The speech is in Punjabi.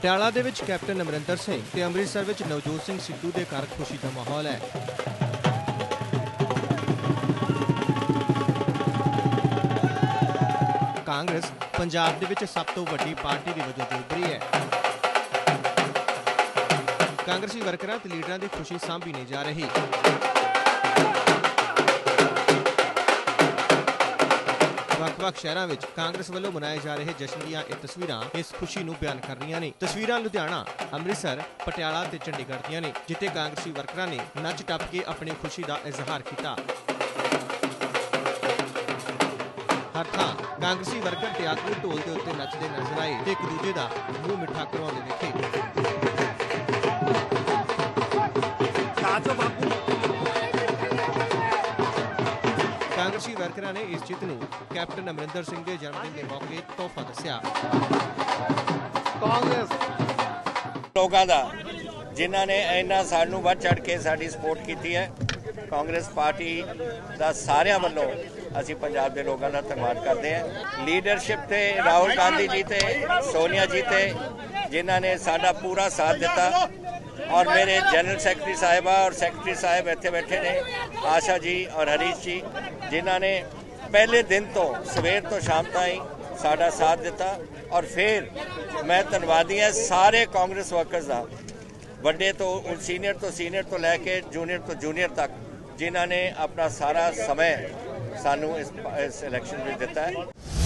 ਪਟਿਆਲਾ ਦੇ ਵਿੱਚ ਕੈਪਟਨ ਅਮਰਿੰਦਰ ਸਿੰਘ ਤੇ ਅੰਮ੍ਰਿਤਸਰ ਵਿੱਚ ਨਵਜੋਤ ਸਿੰਘ ਸਿੱਧੂ ਦੇ ਘਰ ਖੁਸ਼ੀ ਦਾ ਮਾਹੌਲ ਹੈ। ਕਾਂਗਰਸ ਪੰਜਾਬ ਦੇ ਵਿੱਚ ਸਭ ਤੋਂ ਵੱਡੀ ਪਾਰਟੀ ਦੀ ਵਜੋਂ ਤੋਂ ਉੱਭਰੀ ਹੈ। ਕਾਂਗਰਸੀ ਵਰਕਰਾਂ ਤੇ ਲੀਡਰਾਂ ਦੀ ਖੁਸ਼ੀ ਸਾਂਭੀ ਨਹੀਂ ਜਾ ਰਹੀ। ਵੱਖ-ਵੱਖ ਸ਼ਹਿਰਾਂ ਵਿੱਚ ਕਾਂਗਰਸ ਵੱਲੋਂ ਮਨਾਏ ਜਾ ਰਹੇ ਜਸ਼ਨ ਦੀਆਂ ਇਹ ਤਸਵੀਰਾਂ ਇਸ ਖੁਸ਼ੀ ਨੂੰ ਬਿਆਨ ਕਰ ਰਹੀਆਂ ਨੇ। ਤਸਵੀਰਾਂ ਲੁਧਿਆਣਾ, ਅੰਮ੍ਰਿਤਸਰ, ਪਟਿਆਲਾ ਤੇ ਚੰਡੀਗੜ੍ਹ ਦੀਆਂ ਨੇ, ਜਿੱਥੇ ਕਾਂਗਰਸੀ ਵਰਕਰਾਂ ਨੇ ਨੱਚ ਟੱਪ ਕੇ ਆਪਣੀ ਖੁਸ਼ੀ ਦਾ ਇਜ਼ਹਾਰ ਕੀਤਾ। ਹਰ ਥਾਂ ਕਾਂਗਰਸੀ ਵਰਕਰ ਤੇ ਟਿਆਕੂ ਢੋਲ ਦੇ ਉੱਤੇ ਨੱਚਦੇ ਨਜ਼ਰ ਆਏ ਤੇ ਇੱਕ ਦੂਜੇ ਦਾ ਮੂੰਹ ਮਿੱਠਾ ਕਰਵਾਉਂਦੇ ਦੇਖੇ। ਕਾਂਗਰਸੀ ਵਰਕਰਾਂ ਨੇ ਇਸ ਜਿੱਤ ਨੂੰ ਕੈਪਟਨ ਅਮਰਿੰਦਰ ਸਿੰਘ ਦੇ ਜਨਮ ਦਿਨ ਦੇ ਮੌਕੇ ਤੋਹਫਾ ਦੱਸਿਆ। ਕਾਂਗਰਸ ਲੋਕਾਂ ਦਾ, ਜਿਨ੍ਹਾਂ ਨੇ ਇੰਨਾ ਸਾਨੂੰ ਵੱਧ ਚੜ ਕੇ ਸਾਡੀ ਸਪੋਰਟ ਕੀਤੀ ਹੈ, ਕਾਂਗਰਸ ਪਾਰਟੀ ਦਾ ਸਾਰਿਆਂ ਵੱਲੋਂ ਅਸੀਂ ਪੰਜਾਬ ਦੇ ਲੋਕਾਂ ਦਾ ਧੰਨਵਾਦ ਕਰਦੇ ਹਾਂ। ਲੀਡਰਸ਼ਿਪ ਤੇ ਰਾਹੁਲ ਗਾਂਧੀ ਜੀ ਤੇ ਸੋਨੀਆ ਜੀ ਤੇ, ਜਿਨ੍ਹਾਂ ਨੇ ਸਾਡਾ ਪੂਰਾ ਸਾਥ ਦਿੱਤਾ। ਔਰ ਮੇਰੇ ਜਨਰਲ ਸੈਕਟਰੀ ਸਾਹਿਬਾ ਔਰ ਸੈਕਟਰੀ ਸਾਹਿਬ ਇੱਥੇ ਬੈਠੇ ਨੇ ਆਸ਼ਾ ਜੀ ਔਰ ਹਰੀਸ਼ ਜੀ ਜਿਨ੍ਹਾਂ ਨੇ ਪਹਿਲੇ ਦਿਨ ਤੋਂ ਸਵੇਰ ਤੋਂ ਸ਼ਾਮ ਤਾਈਂ ਸਾਡਾ ਸਾਥ ਦਿੱਤਾ ਔਰ ਫਿਰ ਮੈਂ ਧੰਨਵਾਦੀ ਹਾਂ ਸਾਰੇ ਕਾਂਗਰਸ ਵਰਕਰਸ ਦਾ ਵੱਡੇ ਤੋਂ ਸੀਨੀਅਰ ਤੋਂ ਸੀਨੀਅਰ ਤੋਂ ਲੈ ਕੇ ਜੂਨੀਅਰ ਤੋਂ ਜੂਨੀਅਰ ਤੱਕ ਜਿਨ੍ਹਾਂ ਨੇ ਆਪਣਾ ਸਾਰਾ ਸਮਾਂ ਸਾਨੂੰ ਇਸ ਇਸ ਇਲੈਕਸ਼ਨ ਵਿੱਚ ਦਿੱਤਾ ਹੈ